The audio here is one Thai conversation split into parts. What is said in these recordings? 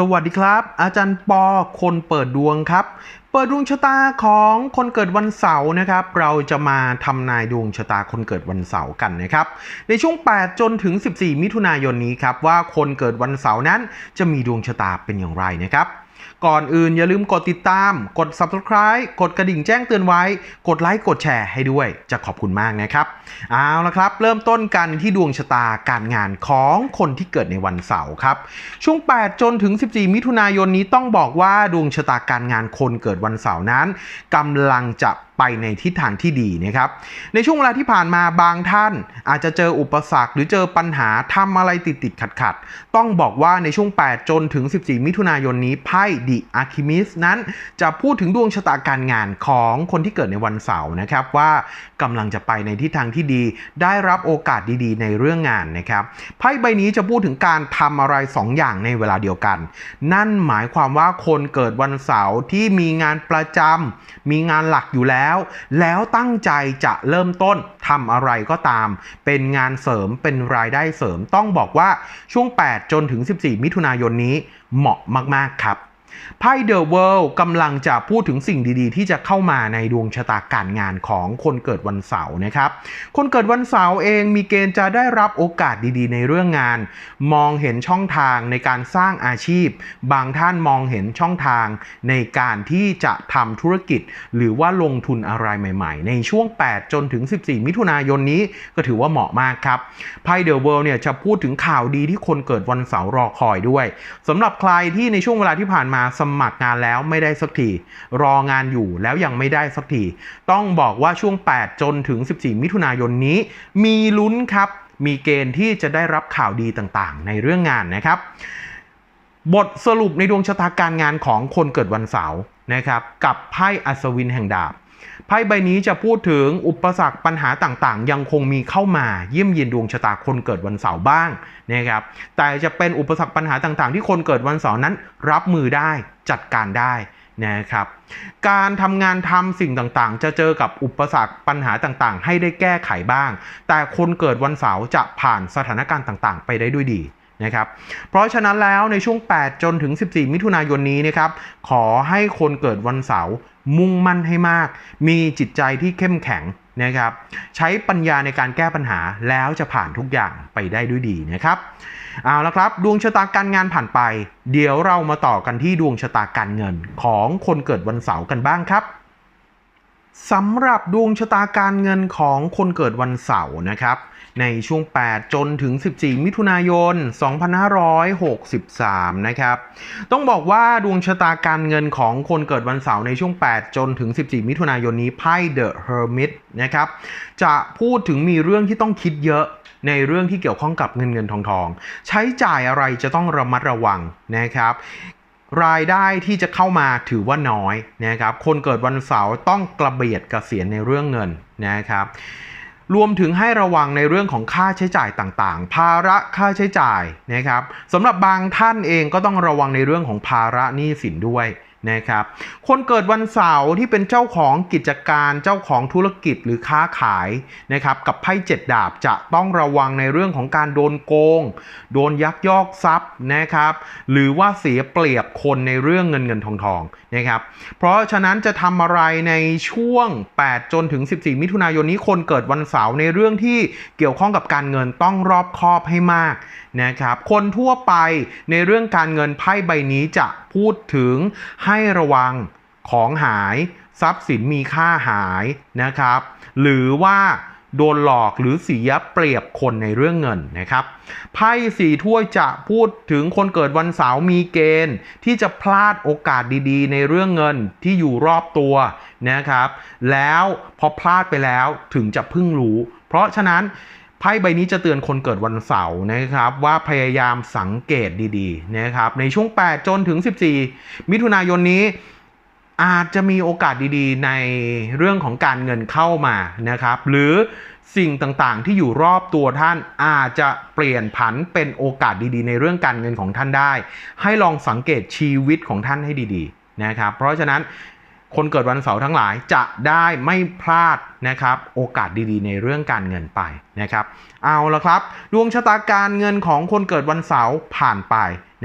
สวัสดีครับ อาจารย์ปอคนเปิดดวงครับ เปิดดวงชะตาของคนเกิดวันเสาร์นะครับ เราจะมาทำนายดวงชะตาคนเกิดวันเสาร์กันนะครับ ในช่วง 8 จนถึง 14 มิถุนายนนี้ครับว่าคนเกิดวันเสาร์นั้นจะมีดวงชะตาเป็นอย่างไรนะครับ ก่อนอื่นอย่าลืมกดติดตาม กด subscribe กดกระดิ่งแจ้งเตือนไว้ กดไลค์กดแชร์ให้ด้วยจะขอบคุณมากนะครับ เอาละครับ เริ่มต้นกันที่ดวงชะตาการงานของคนที่เกิดในวันเสาร์ครับ ช่วง 8 จนถึง 14 มิถุนายนนี้ต้องบอกว่าดวงชะตาการงานคนเกิดวันเสาร์นั้นกำลังจะ ไปในทิศทางที่ดีนะครับ ในช่วงเวลาที่ผ่านมาบางท่านอาจจะเจออุปสรรค หรือเจอปัญหาทำอะไรติดติดขัดขัดต้องบอกว่าในช่วง 8 จนถึง 14 มิถุนายนนี้ไพ่ดิอาคิมิสนั้น จะพูดถึงดวงชะตาการงานของคนที่เกิดในวันเสาร์นะครับว่ากำลังจะไปในทิศทางที่ดี ได้รับโอกาสดีๆ ในเรื่องงานนะครับไพ่ใบนี้จะพูดถึงการทำอะไร 2 อย่างในเวลาเดียวกัน นั่นหมายความว่าคนเกิดวันเสาร์ที่มีงานประจำมีงานหลักอยู่แล้วแล้วตั้งใจจะเริ่มต้นทำอะไรก็ตาม เป็นงานเสริมเป็นรายได้เสริมต้องบอกว่าช่วง 8 จนถึง 14 มิถุนายนนี้เหมาะมาก ๆ ครับ ไพ่เดอะเวิลด์กำลังจะพูดถึงสิ่งดีๆ ที่จะเข้ามาในดวงชะตาการงานของคนเกิดวันเสาร์นะครับ คนเกิดวันเสาร์เองมีเกณฑ์จะได้รับโอกาสดีๆ ในเรื่องงาน มองเห็นช่องทางในการสร้างอาชีพ บางท่านมองเห็นช่องทางในการที่จะทำธุรกิจ หรือว่าลงทุนอะไรใหม่ ๆ ในช่วง 8 จนถึง 14 มิถุนายนนี้ก็ถือว่าเหมาะมากครับไพ่เดอะเวิลด์เนี่ยจะพูดถึงข่าวดีที่คนเกิดวันเสาร์รอคอยด้วยสำหรับใครที่ในช่วงเวลาที่ผ่านมาาสมัครงานแล้วไม่ได้สักทีรองานอยู่แล้วยังไม่ได้สักทีต้องบอกว่าช่วง 8 จนถึง 14 มิถุนายนนี้ มีลุ้นครับ มีเกณฑ์ที่จะได้รับข่าวดีต่างๆ ในเรื่องงานนะครับ บทสรุปในดวงชะตาการงานของคนเกิดวันเสาร์นะครับ กับไพ่อัศวินแห่งดาบ ไพ่ใบนี้จะพูดถึงอุปสรรคปัญหาต่างๆ ยังคงมีเข้ามาเยี่ยมเยียนดวงชะตาคนเกิดวันเสาร์บ้างนะครับแต่จะเป็นอุปสรรคปัญหาต่างๆ ที่คนเกิดวันเสาร์นั้น รับมือได้จัดการได้นะครับการทำงานทำสิ่งต่างๆ จะเจอกับอุปสรรคปัญหาต่างๆ ให้ได้แก้ไขบ้าง แต่คนเกิดวันเสาร์จะผ่านสถานการณ์ต่างๆ ไปได้ด้วยดี นะครับ เพราะฉะนั้นแล้วในช่วง 8 จนถึง 14 มิถุนายนนี้นะครับ ขอให้คนเกิดวันเสาร์มุ่งมั่นให้มาก มีจิตใจที่เข้มแข็งนะครับ ใช้ปัญญาในการแก้ปัญหาแล้วจะผ่านทุกอย่างไปได้ด้วยดีนะครับ เอาละครับ ดวงชะตาการงานผ่านไป เดี๋ยวเรามาต่อกันที่ดวงชะตาการเงินของคนเกิดวันเสาร์กันบ้างครับสำหรับดวงชะตาการเงินของคนเกิดวันเสาร์นะครับ ในช่วง 8 จนถึง 14 มิถุนายน 2563 นะครับ ต้องบอกว่าดวงชะตาการเงินของคนเกิดวันเสาร์ในช่วง 8 จนถึง 14 มิถุนายนนี้ไพ่ The Hermit นะครับ จะพูดถึงมีเรื่องที่ต้องคิดเยอะในเรื่องที่เกี่ยวข้องกับเงินเงินทองทอง ใช้จ่ายอะไรจะต้องระมัดระวังนะครับรายได้ที่จะเข้ามาถือว่าน้อยนะครับ คนเกิดวันเสาร์ต้องกระเบียดกระเสียนในเรื่องเงินนะครับ รวมถึงให้ระวังในเรื่องของค่าใช้จ่ายต่างๆ ภาระค่าใช้จ่ายนะครับสำหรับบางท่านเองก็ต้องระวังในเรื่องของภาระหนี้สินด้วย นะครับ คนเกิดวันเสาร์ที่เป็นเจ้าของกิจการเจ้าของธุรกิจหรือค้าขายนะครับ กับไพ่เจ็ดดาบจะต้องระวังในเรื่องของการโดนโกง โดนยักยอกทรัพย์นะครับ หรือว่าเสียเปรียบคนในเรื่องเงินเงินทองทองนะครับ เพราะฉะนั้นจะทำอะไรในช่วง 8 จนถึง 14 มิถุนายนนี้คนเกิดวันเสาร์ในเรื่องที่เกี่ยวข้องกับการเงินต้องรอบคอบให้มากนะครับ คนทั่วไปในเรื่องการเงินไพ่ใบนี้จะพูดถึงให้ระวังของหาย ทรัพย์สินมีค่าหายนะครับ หรือว่าโดนหลอกหรือเสียเปรียบคนในเรื่องเงินนะครับไพ่สี่ถ้วยจะพูดถึงคนเกิดวันเสาร์มีเกณฑ์ ที่จะพลาดโอกาสดีๆ ในเรื่องเงินที่อยู่รอบตัวนะครับ แล้วพอพลาดไปแล้วถึงจะเพิ่งรู้ เพราะฉะนั้น ไพ่ใบนี้จะเตือนคนเกิดวันเสาร์นะครับว่าพยายามสังเกตดีๆนะครับในช่วง 8 จนถึง 14 มิถุนายนนี้อาจจะมีโอกาสดีๆ ในเรื่องของการเงินเข้ามานะครับ หรือสิ่งต่างๆที่อยู่รอบตัวท่านอาจจะเปลี่ยนผันเป็นโอกาสดีๆ ในเรื่องการเงินของท่านได้ ให้ลองสังเกตชีวิตของท่านให้ดีๆนะครับ เพราะฉะนั้น คนเกิดวันเสาร์ทั้งหลายจะได้ไม่พลาดนะครับ โอกาสดีๆ ในเรื่องการเงินไปนะครับ เอาละครับ ดวงชะตาการเงินของคนเกิดวันเสาร์ผ่านไป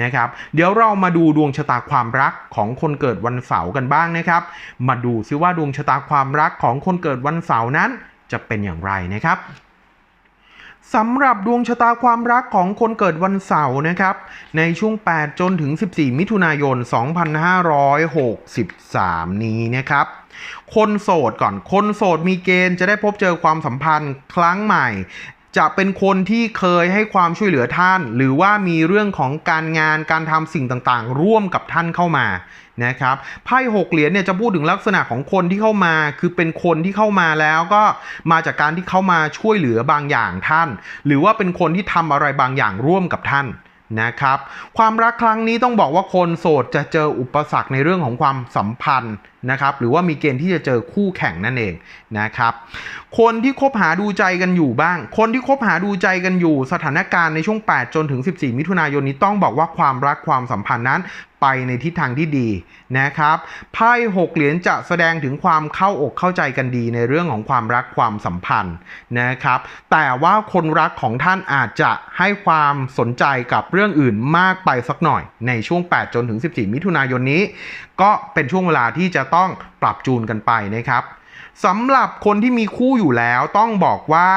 นะครับ เดี๋ยวเรามาดูดวงชะตาความรักของคนเกิดวันเสาร์กันบ้างนะครับ มาดูซิว่าดวงชะตาความรักของคนเกิดวันเสาร์นั้นจะเป็นอย่างไรนะครับ สำหรับดวงชะตาความรักของคนเกิดวันเสาร์นะครับ ในช่วง 8 จนถึง 14 มิถุนายน 2563 นี้นะครับ คนโสดก่อน คนโสดมีเกณฑ์จะได้พบเจอความสัมพันธ์ครั้งใหม่ จะเป็นคนที่เคยให้ความช่วยเหลือท่าน หรือว่ามีเรื่องของการงานการทำสิ่งต่างๆ ร่วมกับท่านเข้ามา นะครับไพ่หกเหรียญเนี่ยจะพูดถึงลักษณะของคนที่เข้ามา คือเป็นคนที่เข้ามาแล้วก็มาจากการที่เข้ามาช่วยเหลือบางอย่างท่าน หรือว่าเป็นคนที่ทำอะไรบางอย่างร่วมกับท่านนะครับ ความรักครั้งนี้ต้องบอกว่าคนโสดจะเจออุปสรรคในเรื่องของความสัมพันธ์นะครับ หรือว่ามีเกณฑ์ที่จะเจอคู่แข่งนั่นเองนะครับ คนที่คบหาดูใจกันอยู่บ้าง คนที่คบหาดูใจกันอยู่ สถานการณ์ในช่วง 8 จนถึง 14 มิถุนายนนี้ต้องบอกว่าความรักความสัมพันธ์นั้น ไปในทิศทางที่ดีนะครับไพ่หกเหรียญจะแสดงถึงความเข้าอกเข้าใจกันดีในเรื่องของความรักความสัมพันธ์นะครับ แต่ว่าคนรักของท่านอาจจะให้ความสนใจกับเรื่องอื่นมากไปสักหน่อย ในช่วง 8 จนถึง 14 มิถุนายนนี้ ก็เป็นช่วงเวลาที่จะต้องปรับจูนกันไปนะครับสำหรับคนที่มีคู่อยู่แล้วต้องบอกว่า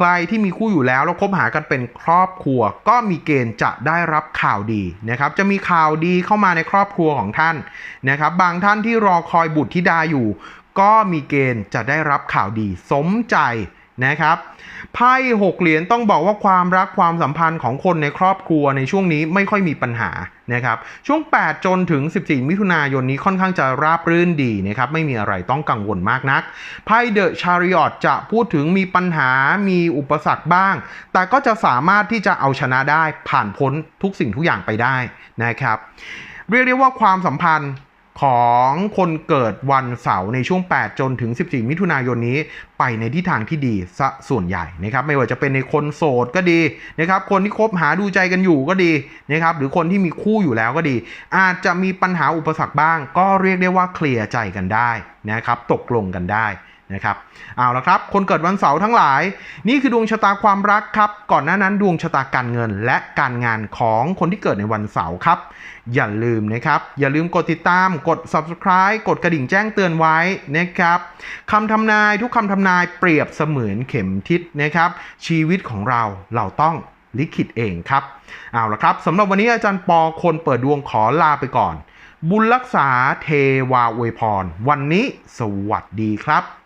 ใครที่มีคู่อยู่แล้วแล้วคบหากันเป็นครอบครัว ก็มีเกณฑ์จะได้รับข่าวดีนะครับจะมีข่าวดีเข้ามาในครอบครัวของท่านนะครับบางท่านที่รอคอยบุตรธิดาอยู่ ก็มีเกณฑ์จะได้รับข่าวดี สมใจ นะครับไพ่หกเหรียญต้องบอกว่าความรักความสัมพันธ์ของคนในครอบครัวในช่วงนี้ไม่ค่อยมีปัญหานะครับช่วง 8 จนถึง 14 มิถุนายนนี้ค่อนข้างจะราบรื่นดีนะครับไม่มีอะไรต้องกังวลมากนักไพ่เดอะชาริอตจะพูดถึงมีปัญหามีอุปสรรคบ้าง แต่ก็จะสามารถที่จะเอาชนะได้ผ่านพ้นทุกสิ่งทุกอย่างไปได้นะครับเรียกได้ว่าความสัมพันธ์ ของคนเกิดวันเสาร์ในช่วง 8 จนถึง 14 มิถุนายนนี้ไปในทิศทางที่ดีซะส่วนใหญ่นะครับไม่ว่าจะเป็นในคนโสดก็ดีนะครับคนที่คบหาดูใจกันอยู่ก็ดีนะครับหรือคนที่มีคู่อยู่แล้วก็ดี อาจจะมีปัญหาอุปสรรคบ้าง ก็เรียกได้ว่าเคลียร์ใจกันได้นะครับตกลงกันได้ นะครับเอาละครับคนเกิดวันเสาร์ทั้งหลาย นี่คือดวงชะตาความรักครับก่อนหน้านั้นดวงชะตาการเงิน และการงานของคนที่เกิดในวันเสาร์ครับอย่าลืมนะครับอย่าลืมกดติดตามกด subscribe กดกระดิ่งแจ้งเตือนไว้นะครับคำทำนายทุกคำทำนายเปรียบเสมือนเข็มทิศนะครับชีวิตของเราเราต้องลิขิตเองครับเอาละครับสำหรับวันนี้อาจารย์ปอคนเปิดดวงขอลาไปก่อน บุญรักษาเทวาอวยพร วันนี้สวัสดีครับ